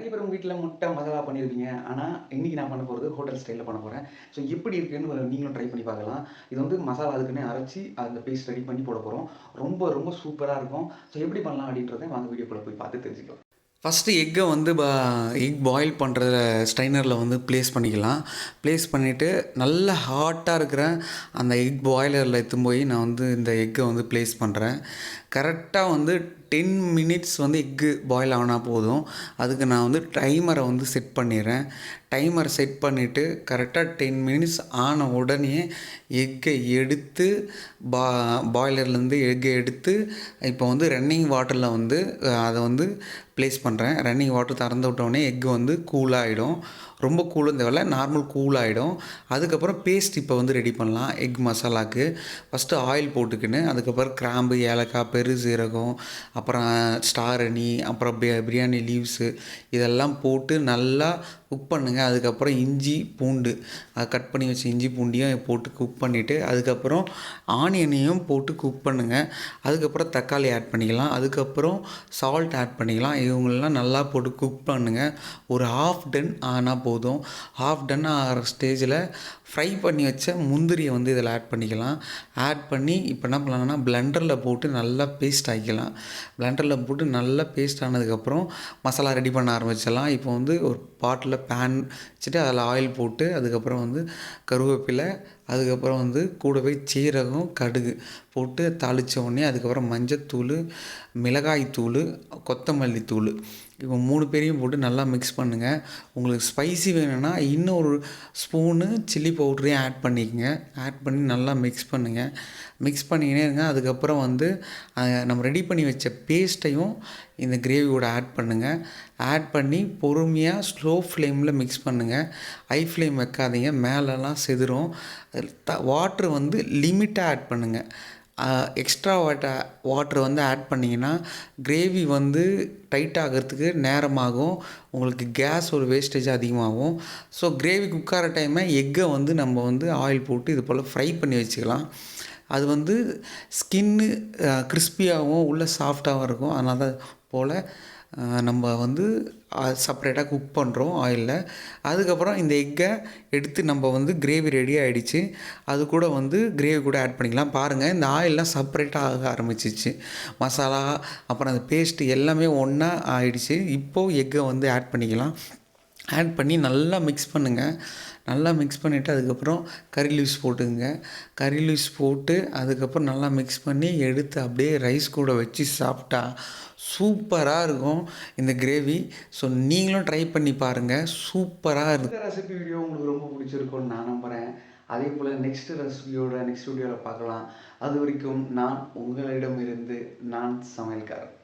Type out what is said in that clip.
நிறைய பேர் உங்கள் வீட்டில் முட்டை மசாலா பண்ணியிருப்பீங்க ஆனால் இன்றைக்கி நான் பண்ண போகிறது ஹோட்டல் ஸ்டைலில் பண்ண போகிறேன் ஸோ எப்படி இருக்குன்னு நீங்களும் ட்ரை பண்ணி பார்க்கலாம். இது வந்து மசாலா அதுக்குன்னே அரைச்சி அந்த பேஸ்ட் ரெடி பண்ணி போட போகிறோம் ரொம்ப ரொம்ப சூப்பராக இருக்கும். ஸோ எப்படி பண்ணலாம் அப்படின்றத வாங்க வீடியோக்குள்ளே போய் பார்த்து தெரிஞ்சுக்கலாம். ஃபஸ்ட்டு எக்கை வந்து பா எக் பாயில் பண்ணுற ஸ்ட்ரைனரில் வந்து ப்ளேஸ் பண்ணிக்கலாம். ப்ளேஸ் பண்ணிவிட்டு நல்ல ஹாட்டாக இருக்கிற அந்த எக் பாய்லரில் எடுத்துன்னு போய் நான் வந்து இந்த எக்கை வந்து ப்ளேஸ் பண்ணுறேன் கரெக்டாக வந்து டென் மினிட்ஸ் வந்து எக்கு பாயில் ஆனால் போதும். அதுக்கு நான் வந்து டைமரை வந்து செட் பண்ணிடுறேன். டைமர் செட் பண்ணிவிட்டு கரெக்டாக டென் மினிட்ஸ் ஆன உடனே எக்கை எடுத்து பா பாய்லர்லேருந்து எக்கை எடுத்து இப்போ வந்து ரன்னிங் வாட்டரில் வந்து அதை வந்து ப்ளேஸ் பண்ணுறேன் ரன்னிங் வாட்டர் திறந்து விட்டோடனே எக்கு வந்து கூலாகிடும் ரொம்ப கூலும் தேவையில்ல நார்மல் கூல் ஆகிடும் அதுக்கப்புறம் பேஸ்ட் இப்போ வந்து ரெடி பண்ணலாம். எக் மசாலாக்கு ஃபஸ்ட்டு ஆயில் போட்டுக்கின்னு அதுக்கப்புறம் கிராம்பு ஏலக்காய் பெருசீரகம் அப்புறம் ஸ்டார் அணி அப்புறம் பி- பிரியாணி லீவ்ஸு இதெல்லாம் போட்டு நல்லா குக் பண்ணுங்கள் அதுக்கப்புறம் இஞ்சி பூண்டு. அதை கட் பண்ணி வச்ச இஞ்சி பூண்டையும் போட்டு குக் பண்ணிவிட்டு அதுக்கப்புறம் ஆனியனையும் போட்டு குக் பண்ணுங்கள் அதுக்கப்புறம் தக்காளி ஆட் பண்ணிக்கலாம். அதுக்கப்புறம் சால்ட் ஆட் பண்ணிக்கலாம். இவங்களெல்லாம் நல்லா போட்டு குக் பண்ணுங்கள் ஒரு ஹாஃப் டன் ஆனால் போதும். ஹாஃப் டன் ஆகிற ஸ்டேஜில் ஃப்ரை பண்ணி வச்ச முந்திரியை வந்து இதில் ஆட் பண்ணிக்கலாம். ஆட் பண்ணி இப்போ என்ன பண்ணலாம்னா பிளெண்டரில் போட்டு நல்லா பேஸ்ட் ஆக்கிக்கலாம். பிளெண்டரில் போட்டு நல்லா பேஸ்ட் ஆனதுக்கப்புறம் மசாலா ரெடி பண்ண ஆரம்பிச்சிடலாம். இப்போ வந்து ஒரு பாட்டில் பேன் வச்சுட்டு அதில் ஆயில் போட்டு அதுக்கப்புறம் வந்து கருவேப்பிலை அதுக்கப்புறம் வந்து கூடவே சீரகம் கடுகு போட்டு தாளித்த உடனே அதுக்கப்புறம் மஞ்சத்தூள் மிளகாய்த்தூள் கொத்தமல்லி தூள். இப்போ மூணு பேரையும் போட்டு நல்லா மிக்ஸ் பண்ணுங்கள் உங்களுக்கு ஸ்பைசி வேணும்னா இன்னொரு ஸ்பூனு சில்லி பவுடரையும் ஆட் பண்ணிக்கங்க. ஆட் பண்ணி நல்லா மிக்ஸ் பண்ணுங்கள் மிக்ஸ் பண்ணிக்கினே இருங்க. அதுக்கப்புறம் வந்து நம்ம ரெடி பண்ணி வச்ச பேஸ்ட்டையும் இந்த கிரேவியோட ஆட் பண்ணுங்கள் ஆட் பண்ணி பொறுமையாக ஸ்லோ ஃப்ளேமில் மிக்ஸ் பண்ணுங்கள் ஹை ஃப்ளேம் வைக்காதீங்க. மேலெல்லாம் செதுரும் வாட்ரு வந்து லிமிட்டாக ஆட் பண்ணுங்கள் எக்ஸ்ட்ரா வாட்டர் வாட்டர் வந்து ஆட் பண்ணிங்கன்னா கிரேவி வந்து டைட் ஆகிறதுக்கு நேரமாகும். உங்களுக்கு கேஸ் ஒரு வேஸ்டேஜ் அதிகமாகும். ஸோ கிரேவி குக்கார டைமை எக்கை வந்து நம்ம வந்து ஆயில் போட்டு இது போல் ஃப்ரை பண்ணி வச்சுக்கலாம். அது வந்து ஸ்கின்னு கிறிஸ்பியாகவும் உள்ள சாஃப்டாகவும் இருக்கும். அதனால் தான் போல் நம்ம வந்து செப்பரேட்டாக குக் பண்ணுறோம் ஆயிலில் அதுக்கப்புறம் இந்த எக்கை எடுத்து நம்ம வந்து கிரேவி ரெடி ஆகிடுச்சு அது கூட வந்து கிரேவி கூட ஆட் பண்ணிக்கலாம். பாருங்கள் இந்த ஆயிலெலாம் செப்பரேட்டாக ஆக ஆரம்பிச்சிச்சு. மசாலா அப்புறம் அந்த பேஸ்ட்டு எல்லாமே ஒன்றா ஆயிடுச்சு. இப்போது எக்கை வந்து ஆட் பண்ணிக்கலாம். ஆட் பண்ணி நல்லா மிக்ஸ் பண்ணுங்கள் நல்லா மிக்ஸ் பண்ணிவிட்டு அதுக்கப்புறம் கறி லீவ்ஸ் போட்டுக்குங்க. கறி லீவ்ஸ் போட்டு அதுக்கப்புறம் நல்லா மிக்ஸ் பண்ணி எடுத்து அப்படியே ரைஸ் கூட வச்சு சாப்பிட்டா சூப்பராக இருக்கும் இந்த கிரேவி ஸோ நீங்களும் ட்ரை பண்ணி பாருங்கள் சூப்பராக இருக்கும் ரெசிபி வீடியோ உங்களுக்கு ரொம்ப பிடிச்சிருக்கும்னு நான் நம்புகிறேன் அதே போல் நெக்ஸ்ட் ரெசிபியோட நெக்ஸ்ட் வீடியோவில் பார்க்கலாம். அது வரைக்கும் நான் உங்களிடமிருந்து நான் சமையல்காரன்.